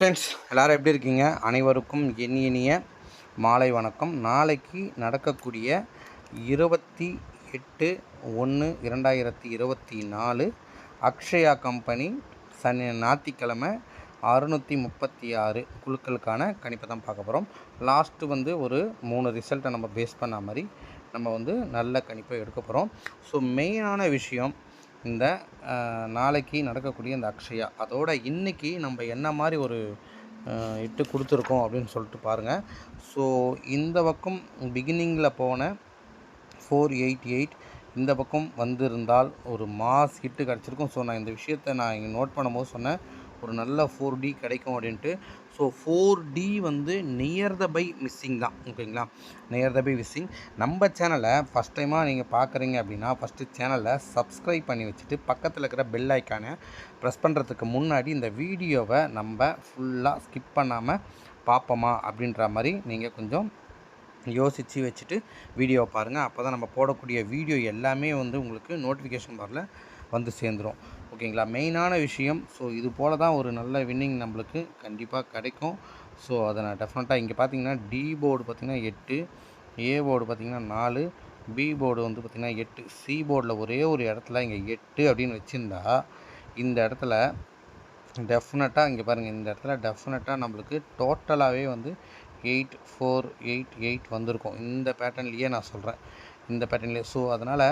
Friends எல்லோரும் எப்படி இருக்கீங்க? அனைவருக்கும் இனி இனிய மாலை வணக்கம். நாளைக்கு நடக்கக்கூடிய இருபத்தி எட்டு ஒன்று இரண்டாயிரத்தி இருபத்தி நாலு அக்ஷயா கம்பெனி சனி ஞாயிற்றுக்கிழமை அறுநூற்றி முப்பத்தி ஆறு குழுக்களுக்கான கணிப்பை தான் பார்க்க போகிறோம் லாஸ்ட்டு வந்து ஒரு மூணு ரிசல்ட்டை நம்ம பேஸ் பண்ண மாதிரி நம்ம வந்து நல்ல கணிப்பை எடுக்க போகிறோம் ஸோ மெயினான விஷயம் இந்த நாளைக்கு நடக்கக்கூடிய இந்த அக்ஷயா அதோட இன்னைக்கு நம்ம என்ன மாதிரி ஒரு இட்டு கொடுத்துருக்கோம் அப்படின்னு சொல்லிட்டு பாருங்கள் ஸோ இந்த பக்கம் பிகினிங்கில் போன ஃபோர் எயிட் எயிட் இந்த பக்கம் வந்திருந்தால் ஒரு மாஸ் ஹிட்டு கிடச்சிருக்கும். ஸோ நான் இந்த விஷயத்தை நான் இங்கே நோட் பண்ணும்போது சொன்னேன். ஒரு நல்ல ஃபோர் டி கிடைக்கும் அப்படின்ட்டு. ஸோ ஃபோர் டி வந்து நியர் த பை மிஸ்ஸிங் தான் ஓகேங்களா? நியர் த பை மிஸ்ஸிங் நம்ம சேனலை ஃபஸ்ட் டைமாக நீங்கள் பார்க்குறீங்க அப்படின்னா ஃபஸ்ட்டு சேனலை சப்ஸ்கிரைப் பண்ணி வச்சுட்டு பக்கத்தில் இருக்கிற பெல் ஐக்கானை ப்ரெஸ் பண்ணுறதுக்கு முன்னாடி இந்த வீடியோவை நம்ம ஃபுல்லாக ஸ்கிப் பண்ணாமல் பார்ப்போமா அப்படின்ற மாதிரி நீங்கள் கொஞ்சம் யோசித்து வச்சுட்டு வீடியோவை பாருங்கள் அப்போ தான் நம்ம போடக்கூடிய வீடியோ எல்லாமே வந்து உங்களுக்கு நோட்டிஃபிகேஷன் பாரில் வந்து சேர்ந்துடும் ஓகேங்களா? மெயினான விஷயம் ஸோ இது போல தான் ஒரு நல்ல வின்னிங் நம்மளுக்கு கண்டிப்பாக கிடைக்கும். ஸோ அதை நான் டெஃபினட்டாக இங்கே பார்த்தீங்கன்னா டி போர்டு பார்த்திங்கன்னா எட்டு ஏ போர்டு பார்த்திங்கன்னா நாலு பி போர்டு வந்து பார்த்திங்கன்னா எட்டு. சி போர்டில் ஒரே ஒரு இடத்துல இங்கே எட்டு அப்படின்னு வச்சுருந்தா இந்த இடத்துல டெஃபினட்டாக இங்கே பாருங்கள் இந்த இடத்துல டெஃபினட்டாக நம்மளுக்கு டோட்டலாகவே வந்து எயிட் ஃபோர் எயிட் எயிட் வந்திருக்கும். இந்த பேட்டர்ன்லேயே நான் சொல்கிறேன் இந்த பேட்டர்ன்லேயே ஸோ அதனால்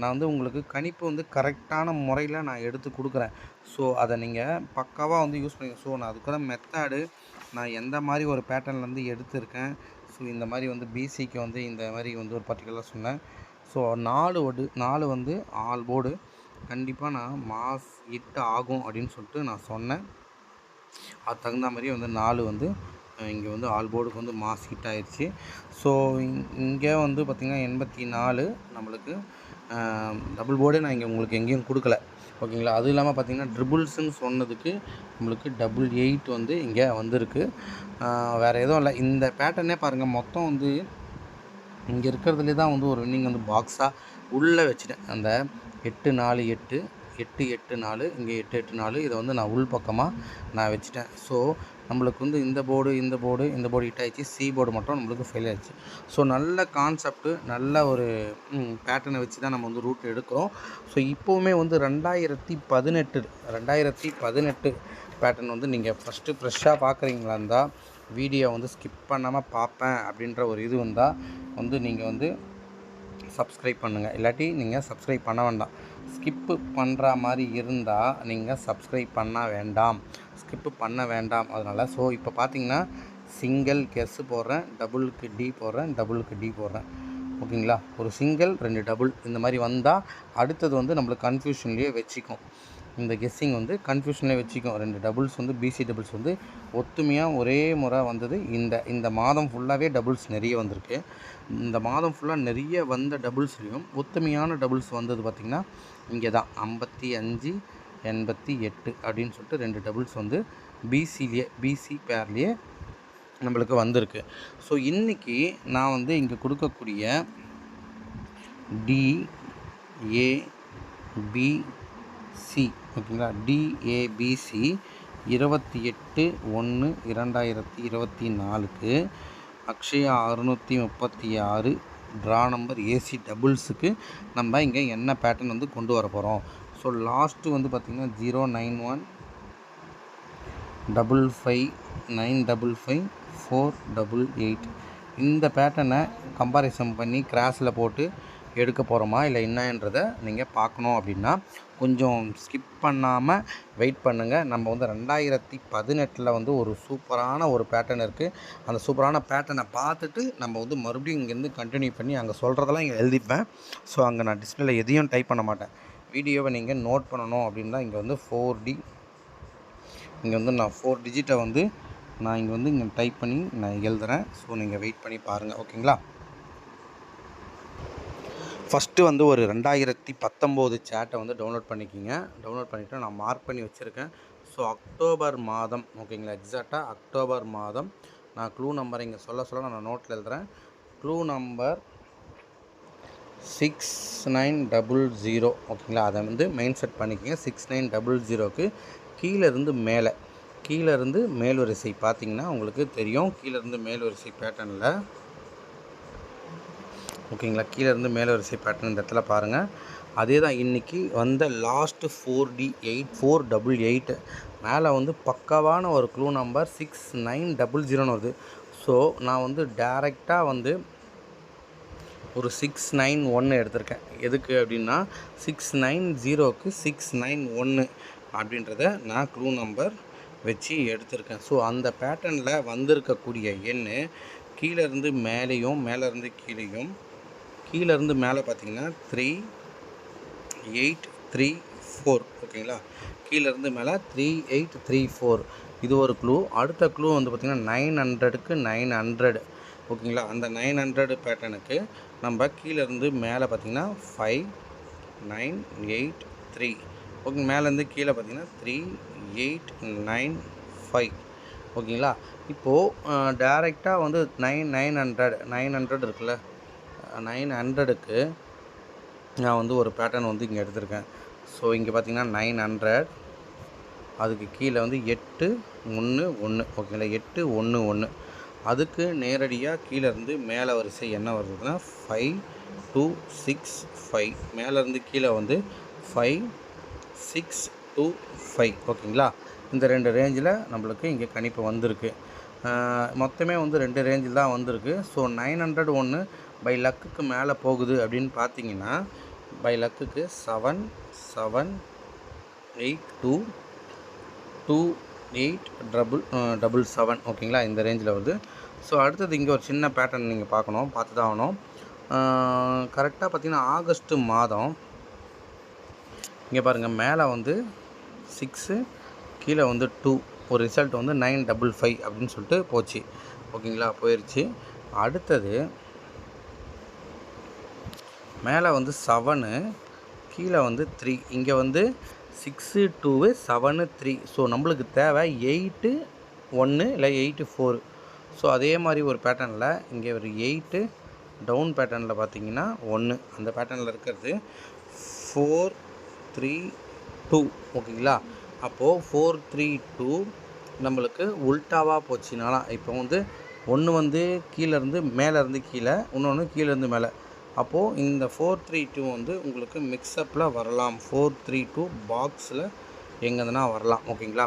நான் வந்து உங்களுக்கு கணிப்பு வந்து கரெக்டான முறையில் நான் எடுத்து கொடுக்குறேன். ஸோ அதை நீங்கள் பக்காவாக வந்து யூஸ் பண்ணி ஸோ நான் அதுக்கூட மெத்தடு நான் எந்த மாதிரி ஒரு பேட்டர்ன்லேருந்து எடுத்திருக்கேன்? ஸோ இந்த மாதிரி வந்து பிசிக்கு வந்து இந்த மாதிரி வந்து ஒரு பர்டிகுலராக சொன்னேன். ஸோ நாலு ஒடு நாலு வந்து ஆல் போர்டு கண்டிப்பாக நான் மாஸ் எட்டு ஆகும் அப்படின்னு சொல்லிட்டு நான் சொன்னேன். அது தகுந்த மாதிரி வந்து நாலு வந்து இங்கே வந்து ஆல் போர்டுக்கு வந்து மாஸ் ஹிட் ஆயிடுச்சு ஸோ இங்கே வந்து பார்த்திங்கன்னா எண்பத்தி நாலு நம்மளுக்கு டபுள் போர்டே நான் இங்கே உங்களுக்கு எங்கேயும் கொடுக்கல. ஓகேங்களா? அதுவும் இல்லாமல் பார்த்தீங்கன்னா ட்ரிபிள்ஸுன்னு சொன்னதுக்கு நம்மளுக்கு டபுள் எயிட் வந்து இங்கே வந்திருக்கு. வேறு எதுவும் இல்லை. இந்த பேட்டர்னே பாருங்கள் மொத்தம் வந்து இங்கே இருக்கிறதுலே தான் வந்து ஒரு வின்னிங் வந்து பாக்ஸாக உள்ளே வச்சுட்டேன். அந்த எட்டு நாலு எட்டு எட்டு எட்டு நாலு இங்கே எட்டு எட்டு நாலு இதை வந்து நான் உள் பக்கமாக நான் வச்சுட்டேன். ஸோ நம்மளுக்கு வந்து இந்த போர்டு இந்த போர்டு இந்த போர்டு ஹிட் ஆயிடுச்சு. சி போர்டு மட்டும் நம்மளுக்கு ஃபெயில் ஆயிடுச்சு. ஸோ நல்ல கான்செப்ட்டு நல்ல ஒரு பேட்டர்னை வச்சு தான் நம்ம வந்து ரூட் எடுக்கிறோம். ஸோ இப்போவுமே வந்து ரெண்டாயிரத்தி பதினெட்டு ரெண்டாயிரத்தி பதினெட்டு பேட்டர்ன் வந்து நீங்கள் ஃபஸ்ட்டு ஃப்ரெஷ்ஷாக பார்க்குறீங்களா இருந்தால் வீடியோ வந்து ஸ்கிப் பண்ணாமல் பார்ப்பேன் அப்படின்ற ஒரு இது இருந்தால் வந்து நீங்கள் வந்து சப்ஸ்கிரைப் பண்ணுங்கள் இல்லாட்டி நீங்கள் சப்ஸ்கிரைப் பண்ண வேண்டாம். ஸ்கிப்பு பண்ணுற மாதிரி இருந்தால் நீங்கள் சப்ஸ்கிரைப் பண்ண வேண்டாம். ஸ்கிப்பு பண்ண வேண்டாம். அதனால் ஸோ இப்போ பார்த்தீங்கன்னா சிங்கிள் கெஸ்ஸு போடுறேன் டபுளுக்கு டி போடுறேன் டபுளுக்கு டி போடுறேன். ஓகேங்களா? ஒரு சிங்கிள் ரெண்டு டபுள் இந்த மாதிரி வந்தால் அடுத்தது வந்து நம்மளுக்கு கன்ஃபியூஷன்லேயே வச்சுக்கும். இந்த கெஸ்ஸிங் வந்து கன்ஃபியூஷன்லேயே வச்சுக்கும் ரெண்டு டபுள்ஸ் வந்து பிசி டபுள்ஸ் வந்து ஒத்துமையாக ஒரே முறை வந்தது. இந்த இந்த மாதம் ஃபுல்லாகவே டபுள்ஸ் நிறைய வந்திருக்கு. இந்த மாதம் ஃபுல்லாக நிறைய வந்த டபுள்ஸ்லேயும் ஒத்துமையான டபுள்ஸ் வந்தது பார்த்திங்கன்னா இங்கே தான் ஐம்பத்தி அஞ்சு எண்பத்தி எட்டு அப்படின்னு சொல்லிட்டு ரெண்டு டபுள்ஸ் வந்து பிசிலேயே பிசி பேர்லேயே நம்மளுக்கு வந்திருக்கு. ஸோ இன்றைக்கி நான் வந்து இங்கே கொடுக்கக்கூடிய டி ஏ பி சி ஓகேங்களா டிஏபிசி இருபத்தி எட்டு ஒன்று இரண்டாயிரத்தி இருபத்தி நாலுக்கு அக்ஷயா அறுநூற்றி முப்பத்தி ஆறு ட்ரா நம்பர் ஏசி டபுள்ஸுக்கு நம்ம இங்கே என்ன பேட்டர்ன் வந்து கொண்டு வர போகிறோம்? ஸோ லாஸ்ட்டு வந்து பார்த்திங்கன்னா zero nine one double five nine double five four double eight இந்த பேட்டர்னை கம்பாரிசன் பண்ணி கிராஸில் போட்டு எடுக்க போகிறோமா இல்லை என்னன்றதை நீங்கள் பார்க்கணும் அப்படின்னா கொஞ்சம் ஸ்கிப் பண்ணாமல் வெயிட் பண்ணுங்கள் நம்ம வந்து ரெண்டாயிரத்தி பதினெட்டில் வந்து ஒரு சூப்பரான ஒரு பேட்டர்ன் இருக்குது அந்த சூப்பரான பேட்டர்னை பார்த்துட்டு நம்ம வந்து மறுபடியும் இங்கேருந்து கண்டினியூ பண்ணி அங்கே சொல்கிறதெல்லாம் இங்கே எழுதிப்பேன். ஸோ அங்கே நான் டிஸ்பிளேல எதையும் டைப் பண்ண மாட்டேன். வீடியோவை நீங்கள் நோட் பண்ணணும் அப்படின்னா இங்கே வந்து ஃபோர் டி இங்கே வந்து நான் ஃபோர் டிஜிட்டை வந்து நான் இங்கே வந்து இங்கே டைப் பண்ணி நான் எழுதுகிறேன் ஸோ நீங்கள் வெயிட் பண்ணி பாருங்கள் ஓகேங்களா ஃபஸ்ட்டு வந்து ஒரு ரெண்டாயிரத்தி பத்தொம்போது சேட்டை வந்து டவுன்லோட் பண்ணிக்கிங்க. டவுன்லோட் பண்ணிவிட்டு நான் மார்க் பண்ணி வச்சுருக்கேன். ஸோ அக்டோபர் மாதம் ஓகேங்களா எக்ஸாக்டாக அக்டோபர் மாதம். நான் க்ளூ நம்பர் இங்கே சொல்ல சொல்ல நான் நோட்டில் எழுதுகிறேன் clue number six nine double zero ஓகேங்களா அதை வந்து மெயின் செட் பண்ணிக்கோங்க. சிக்ஸ் நைன் டபுள் ஜீரோக்கு கீழேருந்து மேலே. கீழே இருந்து மேல் வரிசை பார்த்தீங்கன்னா உங்களுக்கு தெரியும். கீழே இருந்து மேல் வரிசை பேட்டர்னில் ஓகேங்களா? கீழே இருந்து மேல் வரிசை பேட்டர்ன் இந்த இடத்துல பாருங்கள் அதே தான் இன்றைக்கி வந்த last four D eight four double eight மேலே வந்து பக்கவான ஒரு clue number six nine double ஜீரோன்னு வருது. ஸோ நான் வந்து டேரெக்டாக வந்து ஒரு சிக்ஸ் நைன் ஒன்று எடுத்திருக்கேன். எதுக்கு அப்படின்னா சிக்ஸ் நைன் ஜீரோக்கு சிக்ஸ் நைன் ஒன்று அப்படின்றத நான் க்ளூ நம்பர் வச்சு எடுத்திருக்கேன். ஸோ அந்த பேட்டர்னில் வந்திருக்கக்கூடிய எண் கீழேருந்து மேலேயும் மேலேருந்து கீழேயும் கீழேருந்து மேலே பார்த்தீங்கன்னா த்ரீ எயிட் த்ரீ ஃபோர் ஓகேங்களா? கீழேருந்து மேலே த்ரீ எயிட் த்ரீ ஃபோர் இது ஒரு க்ளூ அடுத்த க்ளூ வந்து பார்த்திங்கன்னா நைன் ஹண்ட்ரடுக்கு நைன் ஹண்ட்ரட் ஓகேங்களா? அந்த நைன் ஹண்ட்ரட் பேட்டர்னுக்கு நம்ம கீழேருந்து மேலே பார்த்திங்கன்னா five nine eight three okay மேலேருந்து கீழே பார்த்தீங்கன்னா த்ரீ எயிட் நைன் ஃபைவ் ஓகேங்களா? இப்போது டேரெக்டாக வந்து nine nine hundred nine hundred இருக்குல்ல? நைன் ஹண்ட்ரடுக்கு நான் வந்து ஒரு பேட்டர்ன் வந்து இங்கே எடுத்திருக்கேன். ஸோ இங்கே பார்த்தீங்கன்னா நைன் ஹண்ட்ரட் அதுக்கு கீழே வந்து எட்டு ஒன்று ஒன்று ஓகேங்களா? எட்டு ஒன்று ஒன்று. அதுக்கு நேரடியாக கீழே இருந்து மேலே வரிசை என்ன வருதுன்னா ஃபைவ் டூ சிக்ஸ் ஃபைவ் மேலேருந்து கீழே வந்து ஃபைவ் சிக்ஸ் டூ ஃபைவ் ஓகேங்களா? இந்த ரெண்டு ரேஞ்சில் நம்மளுக்கு இங்கே கணிப்பு வந்திருக்கு. மொத்தமே வந்து ரெண்டு ரேஞ்சில் தான் வந்திருக்கு. ஸோ நைன் ஹண்ட்ரட் ஒன்று பை லக்குக்கு மேலே போகுது அப்படின்னு பார்த்தீங்கன்னா by லக்குக்கு seven seven eight two two eight double double seven ஓகேங்களா இந்த ரேஞ்சில் வருது. ஸோ அடுத்தது இங்கே ஒரு சின்ன பேட்டர்ன் நீங்கள் பார்க்கணும் பார்த்து தான் ஆகணும் கரெக்டாக பார்த்தீங்கன்னா ஆகஸ்ட்டு மாதம் இங்கே பாருங்கள் மேலே வந்து சிக்ஸு கீழே வந்து டூ ஒரு ரிசல்ட் வந்து நைன் டபுள் ஃபைவ் அப்படின்னு சொல்லிட்டு போச்சு. ஓகேங்களா போயிடுச்சு அடுத்தது மேலே வந்து செவனு கீழே வந்து த்ரீ இங்கே வந்து six two seven three so நம்மளுக்கு தேவை எயிட்டு ஒன்று இல்லை எயிட்டு ஃபோர் ஸோ அதே மாதிரி ஒரு பேட்டர்னில் இங்கே ஒரு எயிட்டு டவுன் பேட்டர்னில் பார்த்தீங்கன்னா ஒன்று அந்த பேட்டர்னில் இருக்கிறது ஃபோர் த்ரீ டூ ஓகேங்களா? அப்போது ஃபோர் த்ரீ டூ நம்மளுக்கு உல்ட்டாவாக போச்சுனாலாம் இப்போ வந்து ஒன்று வந்து கீழேருந்து மேலேருந்து கீழே இன்னொன்று கீழேருந்து மேலே. அப்போது இந்த ஃபோர் த்ரீ டூ வந்து உங்களுக்கு மிக்சப்பில் வரலாம். ஃபோர் த்ரீ டூ பாக்ஸில் எங்கேருந்துனா வரலாம். ஓகேங்களா?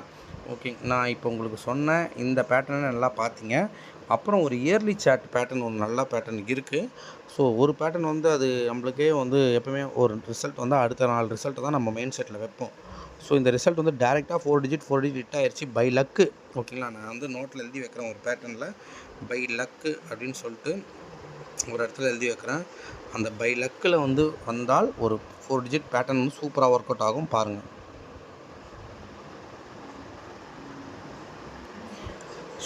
ஓகே நான் இப்போ உங்களுக்கு சொன்ன இந்த பேட்டர்னை நல்லா பார்த்தீங்க அப்புறம் ஒரு இயர்லி சாட் பேட்டர்ன் ஒரு நல்ல பேட்டர்ன் இருக்குது ஸோ ஒரு பேட்டர்ன் வந்து அது நம்மளுக்கே வந்து எப்பவுமே ஒரு ரிசல்ட் வந்து அடுத்த நாலு ரிசல்ட்டை தான் நம்ம மெயின் செட்டில் வைப்போம். ஸோ இந்த ரிசல்ட் வந்து டேரெக்டாக four digit four digit hit ஆயிடுச்சு பை லக்கு ஓகேங்களா? நான் வந்து நோட்டில் எழுதி வைக்கிறேன் ஒரு பேட்டர்னில் பை லக்கு அப்படின்னு சொல்லிட்டு. ஒரு இடத்துல எழுதி வைக்கிறேன். அந்த பை லக்கில் வந்து வந்தால் ஒரு ஃபோர் டிஜிட் பேட்டர்ன் வந்து சூப்பராக ஒர்க் அவுட் ஆகும் பாருங்கள்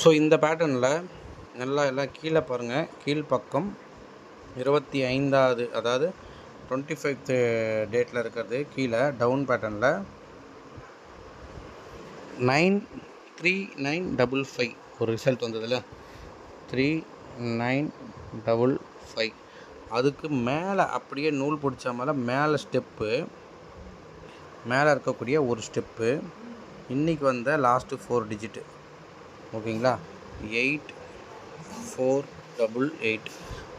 ஸோ இந்த பேட்டர்னில் நல்லா எல்லாம் கீழே பாருங்கள் கீழ்ப்பக்கம் இருபத்தி ஐந்தாவது அதாவது டுவெண்ட்டி ஃபைவ்த்து டேட்டில் இருக்கிறது கீழே டவுன் பேட்டர்னில் nine three nine double five ஒரு ரிசல்ட் வந்ததில்ல த்ரீ நைன் டபுள் ஃபைவ் அதுக்கு மேலே அப்படியே நூல் பிடிச்ச மேலே மேலே ஸ்டெப்பு மேலே இருக்கக்கூடிய ஒரு ஸ்டெப்பு. இன்றைக்கி வந்த லாஸ்ட்டு ஃபோர் டிஜிட்டு ஓகேங்களா? Eight four double eight.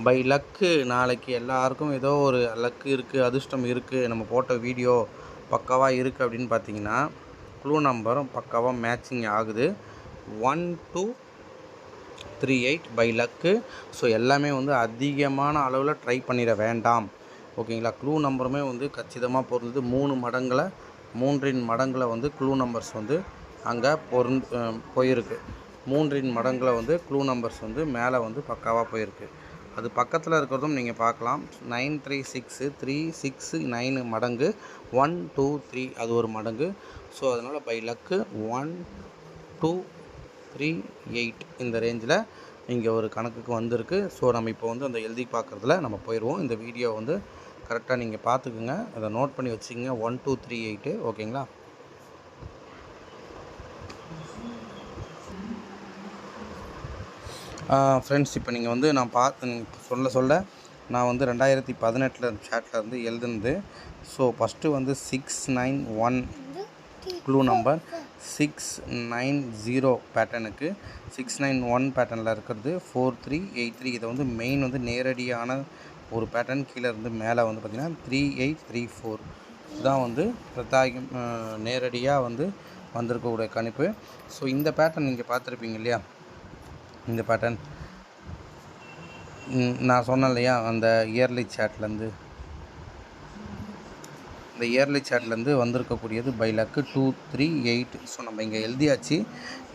By luck நாளைக்கு எல்லாருக்கும் ஏதோ ஒரு லக்கு இருக்குது அதிர்ஷ்டம் இருக்குது நம்ம போட்ட வீடியோ பக்காவாக இருக்குது அப்படின்னு பார்த்தீங்கன்னா க்ளூ நம்பரும் பக்காவாக மேட்சிங் ஆகுது. One two three eight by luck so எல்லாமே வந்து அதிகமான அளவில் ட்ரை பண்ணிட வேண்டாம். ஓகேங்களா? க்ளூ நம்பருமே வந்து கச்சிதமாக பொருந்தது. மூணு மடங்கில் மூன்றின் மடங்கில் வந்து க்ளூ நம்பர்ஸ் வந்து அங்கே பொருந்து போயிருக்கு. மூன்றின் மடங்கில் வந்து க்ளூ நம்பர்ஸ் வந்து மேலே வந்து பக்காவாக போயிருக்கு. அது பக்கத்தில் இருக்கிறதும் நீங்கள் பார்க்கலாம் nine three six three six nine மடங்கு ஒன் டூ த்ரீ அது ஒரு மடங்கு. ஸோ அதனால் by luck one two three eight இந்த ரேஞ்சில் இங்கே ஒரு கணக்குக்கு வந்திருக்கு. ஸோ நம்ம இப்போ வந்து அந்த எழுதி பார்க்குறதுல நம்ம போயிடுவோம் இந்த வீடியோ வந்து கரெக்டாக நீங்கள் பார்த்துக்குங்க. அதை நோட் பண்ணி வச்சுங்க ஒன் டூ த்ரீ எயிட்டு ஓகேங்களா? ஃப்ரெண்ட்ஸ் இப்போ நீங்கள் வந்து நான் பார்த்து சொல்ல சொல்ல நான் வந்து ரெண்டாயிரத்தி பதினெட்டில் சேட்டில் இருந்து எழுதுனது. ஸோ ஃபஸ்ட்டு வந்து six nine one clue number six nine zero பேட்டர்னுக்கு six nine one பேட்டர்னில் இருக்கிறது. ஃபோர் த்ரீ எயிட் த்ரீ இதை வந்து மெயின் வந்து நேரடியான ஒரு பேட்டர்ன் கீழே இருந்து மேலே வந்து பார்த்திங்கன்னா த்ரீ எயிட் த்ரீ ஃபோர் தான் வந்து பிரத்தாயம் நேரடியாக வந்து வந்திருக்கக்கூடிய கணிப்பு. ஸோ இந்த பேட்டர்ன் நீங்கள் பார்த்துருப்பீங்க இல்லையா? இந்த பேட்டர்ன் நான் சொன்னேன் இல்லையா? அந்த இயர்லி சேட்லேருந்து இந்த இயர்லி சார்ட்லேருந்து வந்திருக்கக்கூடியது by luck two three eight so நம்ம இங்கே எழுதியாச்சு.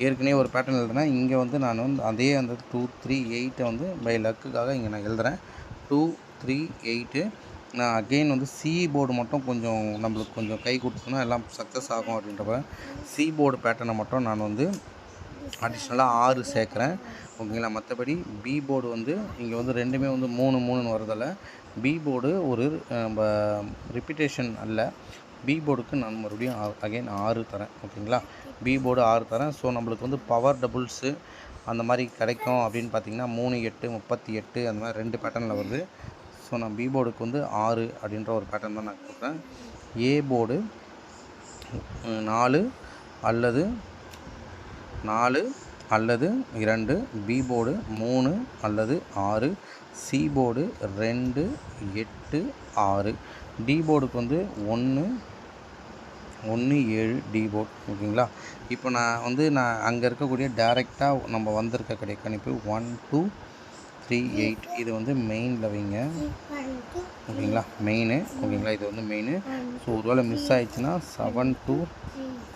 ஏற்கனவே ஒரு பேட்டர்ன் எழுதுனா இங்கே வந்து நான் வந்து அதே அந்த டூ த்ரீ எயிட்டை வந்து பை லக்குக்காக இங்கே நான் எழுதுகிறேன் டூ த்ரீ எயிட்டு நான் அகெயின் வந்து சி போர்டு மட்டும் கொஞ்சம் நம்மளுக்கு கொஞ்சம் கை கொடுத்தோன்னா எல்லாம் சக்ஸஸ் ஆகும் அப்படின்றப்ப சி போர்டு பேட்டர்னை மட்டும் நான் வந்து அடிஷ்னலாக ஆறு சேர்க்குறேன். ஓகேங்களா? மற்றபடி பி போர்டு வந்து இங்கே வந்து ரெண்டுமே வந்து மூணு மூணுன்னு வரதில்ல பி போர்டு ஒரு நம்ம அல்ல. பி போர்டுக்கு நான் மறுபடியும் அகைன் ஆறு தரேன் ஓகேங்களா? பி போர்டு ஆறு தரேன். ஸோ நம்மளுக்கு வந்து பவர் டபுள்ஸு அந்த மாதிரி கிடைக்கும் அப்படின்னு பார்த்தீங்கன்னா மூணு எட்டு முப்பத்தி எட்டு அந்த மாதிரி ரெண்டு பேட்டர்னில் வருது. ஸோ நான் பி போர்டுக்கு வந்து ஆறு அப்படின்ற ஒரு பேட்டர்ன் தான் நான் கொடுக்குறேன். ஏ போர்டு நாலு அல்லது நாலு அல்லது இரண்டு பி போர்டு மூணு அல்லது ஆறு சி போர்டு ரெண்டு எட்டு ஆறு. டி போர்டுக்கு வந்து ஒன்று ஒன்று ஏழு டி போர்டு ஓகேங்களா? இப்போ நான் வந்து நான் அங்கே இருக்கக்கூடிய டேரெக்டாக நம்ம வந்திருக்க கடை கணிப்பு ஒன் டூ த்ரீ எயிட் இது வந்து மெயினில் வைங்க. ஓகேங்களா? மெயினு ஓகேங்களா? இது வந்து மெயினு ஸோ ஒருவேளை மிஸ் ஆயிடுச்சுன்னா seven two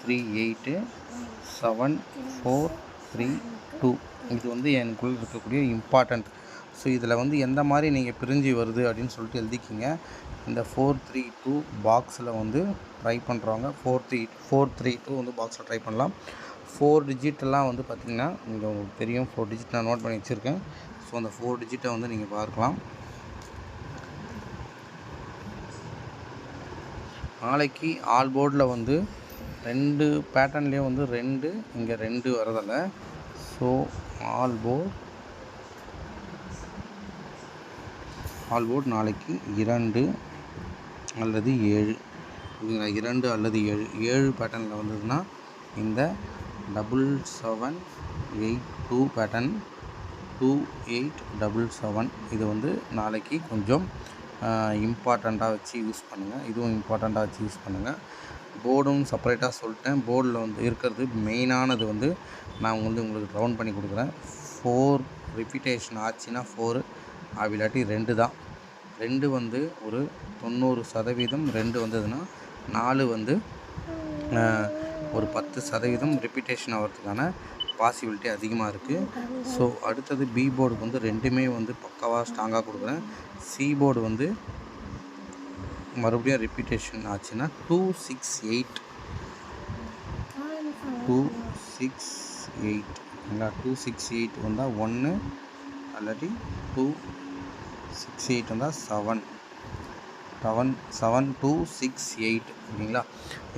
three eight seven four three two இது வந்து எனக்குள்ளே இருக்கக்கூடிய இம்பார்ட்டண்ட் ஸோ இதில் வந்து எந்த மாதிரி நீங்கள் பிரிஞ்சு வருது அப்படின்னு சொல்லிட்டு எழுதிக்கிங்க. இந்த ஃபோர் த்ரீ டூ பாக்ஸில் வந்து ட்ரை பண்ணுறவங்க four three four three two வந்து பாக்ஸில் ட்ரை பண்ணலாம். ஃபோர் டிஜிட்டெல்லாம் வந்து பார்த்திங்கன்னா இங்கே உங்களுக்கு தெரியும் ஃபோர் டிஜிட் நான் நோட் பண்ணி வச்சுருக்கேன். ஸோ அந்த ஃபோர் டிஜிட்டை வந்து நீங்கள் பார்க்கலாம். நாளைக்கு ஆல் போர்டில் வந்து ரெண்டு பேட்டர்ன்லேயும் வந்து ரெண்டு இங்கே ரெண்டு வரதில்லை so all board all board நாளைக்கு இரண்டு அல்லது ஏழு. ஓகேங்களா இரண்டு அல்லது ஏழு. ஏழு பேட்டர்னில் வந்ததுன்னா இந்த double seven eight two pattern two eight double seven இது வந்து நாளைக்கு கொஞ்சம் இம்பார்ட்டண்ட்டாக வச்சு யூஸ் பண்ணுங்கள் இதுவும் இம்பார்ட்டண்ட்டாக வச்சு யூஸ் பண்ணுங்கள் போர்டும் செப்பரேட்டாக சொல்லிட்டேன். போர்டில் வந்து இருக்கிறது மெயினானது வந்து நான் வந்து உங்களுக்கு ரவுண்ட் பண்ணி கொடுக்குறேன். ஃபோர் ரிப்பீட்டேஷன் ஆச்சுன்னா ஃபோர் அப்படி ரெண்டு தான். ரெண்டு வந்து ஒரு தொண்ணூறு சதவீதம் ரெண்டு வந்ததுன்னா நாலு வந்து ஒரு பத்து சதவீதம் ரிப்பீட்டேஷன் ஆகிறதுக்கான பாசிபிலிட்டி அதிகமாக இருக்குது ஸோ அடுத்தது பி போர்டுக்கு வந்து ரெண்டுமே வந்து பக்காவாக ஸ்ட்ராங்காக கொடுக்குறேன். சி போர்டு வந்து மறுபடியும் ரிப்பீட்டேஷன் ஆச்சுன்னா two six eight two six eight ஓகேங்களா டூ சிக்ஸ் எயிட் வந்தால் ஒன்று அல்லாட்டி டூ சிக்ஸ் எயிட் வந்தால் seven seven seven two six eight ஓகேங்களா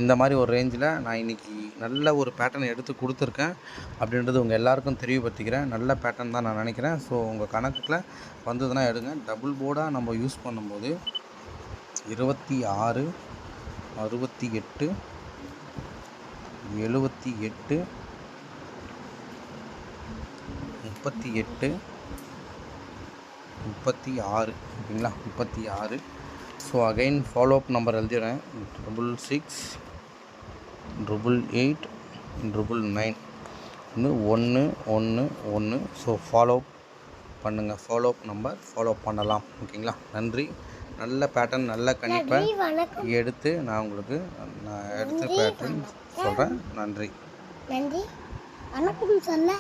இந்த மாதிரி ஒரு ரேஞ்சில் நான் இன்றைக்கி நல்ல ஒரு பேட்டர்ன் எடுத்து கொடுத்துருக்கேன். அப்படின்றது உங்கள் எல்லாருக்கும் தெரியப்படுத்திக்கிறேன். நல்ல பேட்டர்ன் தான் நான் நினைக்கிறேன். ஸோ உங்கள் கணக்கில் வந்ததுன்னா எடுங்க. டபுள் போர்டாக நம்ம யூஸ் பண்ணும்போது இருபத்தி ஆறு அறுபத்தி எட்டு எழுபத்தி எட்டு முப்பத்தி எட்டு முப்பத்தி ஆறு ஓகேங்களா? முப்பத்தி ஆறு. So again follow up number எழுதிடுறேன். Triple six triple eight triple nine வந்து ஒன்று ஒன்று ஒன்று ஸோ ஃபாலோ பண்ணுங்கள் ஃபாலோ அப் நம்பர் ஃபாலோ பண்ணலாம். ஓகேங்களா? நன்றி. நல்ல பேட்டர்ன் நல்ல கணிப்பை எடுத்து நான் உங்களுக்கு நான் எடுத்த பேட்டர்ன் சொல்கிறேன் நன்றி. நன்றி. வணக்கம் சொல்ல